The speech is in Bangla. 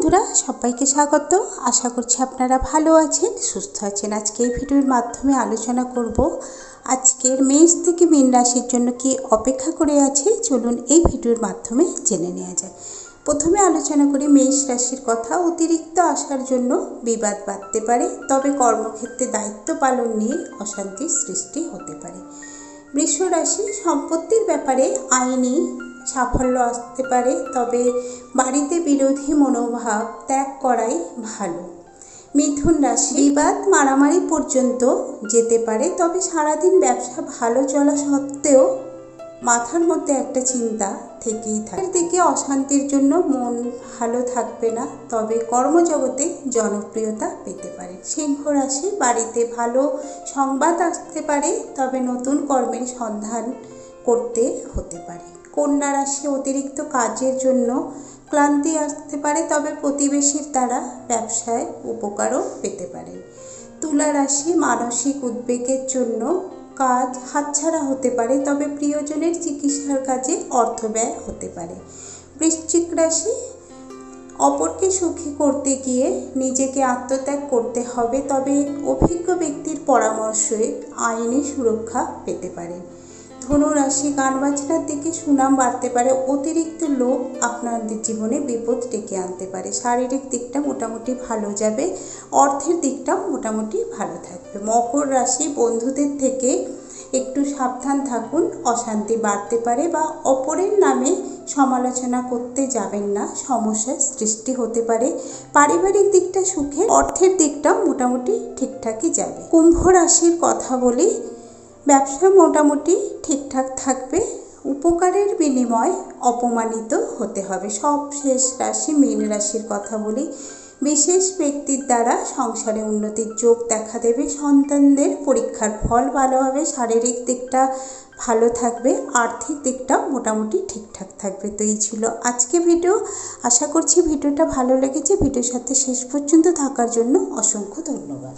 বন্ধুরা, সবাইকে স্বাগত। আশা করছি আপনারা ভালো আছেন, সুস্থ আছেন। আজকে এই ভিডিওর মাধ্যমে আলোচনা করব আজকের মেষ থেকে মীন রাশির জন্য কি অপেক্ষা করে আছে, চলুন এই ভিডিওর মাধ্যমে জেনে নেওয়া যায় প্রথমে আলোচনা করি মেষ রাশির কথা। অতিরিক্ত আসার জন্য বিবাদ বাড়তে পারে, তবে কর্মক্ষেত্রে দায়িত্ব পালন নিয়ে অশান্তির সৃষ্টি হতে পারে। বৃষ রাশি সম্পত্তির ব্যাপারে আইনি সাফল্য আসতে পারে, তবে বাড়িতে বিরোধী মনোভাব ত্যাগ করাই ভালো। মিথুন রাশি। বিবাদ মারামারি পর্যন্ত যেতে পারে, তবে সারাদিন ব্যবসা ভালো চলা সত্ত্বেও মাথার মধ্যে একটা চিন্তা থেকেই থাকে। দিকে অশান্তির জন্য মন ভালো থাকবে না, তবে কর্মজগতে জনপ্রিয়তা পেতে পারে। সিংহ রাশি। বাড়িতে ভালো সংবাদ আসতে পারে, তবে নতুন কর্মের সন্ধান করতে হতে পারে। কন্যা রাশি অতিরিক্ত কাজের জন্য ক্লান্তি আসতে পারে, তবে প্রতিবেশীর দ্বারা ব্যবসায় উপকারও পেতে পারে। তুলা রাশি মানসিক উদ্বেগের জন্য কাজ হাতছাড়া হতে পারে, তবে প্রিয়জনের চিকিৎসার কাজে অর্থ ব্যয় হতে পারে। বৃশ্চিক রাশি অপরকে সুখী করতে গিয়ে নিজেকে আত্মত্যাগ করতে হবে, তবে অভিজ্ঞ ব্যক্তির পরামর্শে আইনি সুরক্ষা পেতে পারেন ধনুরাশি গান বাজনার দিকে সুনাম বাড়তে পারে। অতিরিক্ত লোভ আপনাদের জীবনে বিপদ ডেকে আনতে পারে। শারীরিক দিকটা মোটামুটি ভালো যাবে, অর্থের দিকটাও মোটামুটি ভালো থাকবে। মকর রাশি বন্ধুদের থেকে একটু সাবধান থাকুন, অশান্তি বাড়তে পারে বা অপরের নামে সমালোচনা করতে যাবেন না, সমস্যার সৃষ্টি হতে পারে। পারিবারিক দিকটা সুখে অর্থের দিকটাও মোটামুটি ঠিকঠাকই যাবে। কুম্ভ রাশির কথা বলি ব্যবসা মোটামুটি ঠিকঠাক থাকবে, উপকারের বিনিময় অপমানিত হতে হবে। সব শেষ রাশি, মীন রাশির কথা বলি। বিশেষ ব্যক্তির দ্বারা সংসারে উন্নতির যোগ দেখা দেবে। সন্তানদের পরীক্ষার ফল ভালো হবে, শারীরিক দিকটা ভালো থাকবে, আর্থিক দিকটাও মোটামুটি ঠিকঠাক থাকবে। তো এই ছিল আজকে ভিডিও। আশা করছি ভিডিওটা ভালো লেগেছে। ভিডিওর সাথে শেষ পর্যন্ত থাকার জন্য অসংখ্য ধন্যবাদ।